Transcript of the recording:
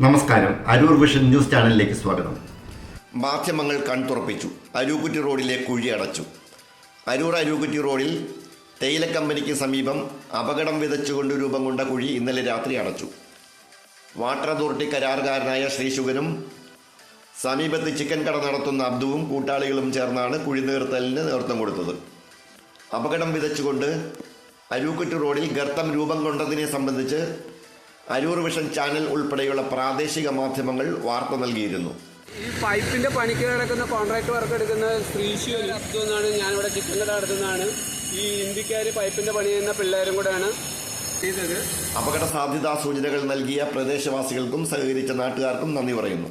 നമസ്കാരം. Aroor vision news ചാനലിലേക്ക് സ്വാഗതം. മാധ്യമങ്ങൾ കൺതുറപ്പിച്ചു അരൂക്കുറ്റി റോഡിലെ കുഴി അടച്ചു. അരൂർ അരൂക്കുറ്റി റോഡിൽ തേയില കമ്പനിക്ക് സമീപം അപകടം വിതച്ചുകൊണ്ട് രൂപം കൊണ്ട കുഴി ഇന്നലെ രാത്രി അടച്ചു. വാട്ടർ അതോറിറ്റി കരാറുകാരനായ ശ്രീശുഗനും സമീപത്ത് ചിക്കൻ കട നടത്തുന്ന അബ്ദുവും കൂട്ടാളികളും ചേർന്നാണ് കുഴി നീർത്തലിന് നേതൃത്വം കൊടുത്തത്. അപകടം വിതച്ചുകൊണ്ട് അരൂക്കുറ്റി റോഡിൽ ഗർത്തം രൂപം കൊണ്ടതിനെ സംബന്ധിച്ച് അരൂർ വിഷൻ ചാനൽ ഉൾപ്പെടെയുള്ള പ്രാദേശിക മാധ്യമങ്ങൾ വാർത്ത നൽകിയിരുന്നു. ഈ പൈപ്പിന്റെ പണിക്ക് കിടക്കുന്ന കോൺട്രാക്ട് വർക്ക് എടുക്കുന്ന ശ്രീശു എന്നാണ് ഞാനിവിടെ ചിക്കൻ കട നടത്തുന്നതാണ്. ഈ ഇന്ത്യക്കാർ പൈപ്പിന്റെ പണി ചെയ്യുന്ന പിള്ളേരും കൂടെയാണ്. അപകട സാധ്യതാ സൂചനകൾ നൽകിയ പ്രദേശവാസികൾക്കും സഹകരിച്ച നാട്ടുകാർക്കും നന്ദി പറയുന്നു.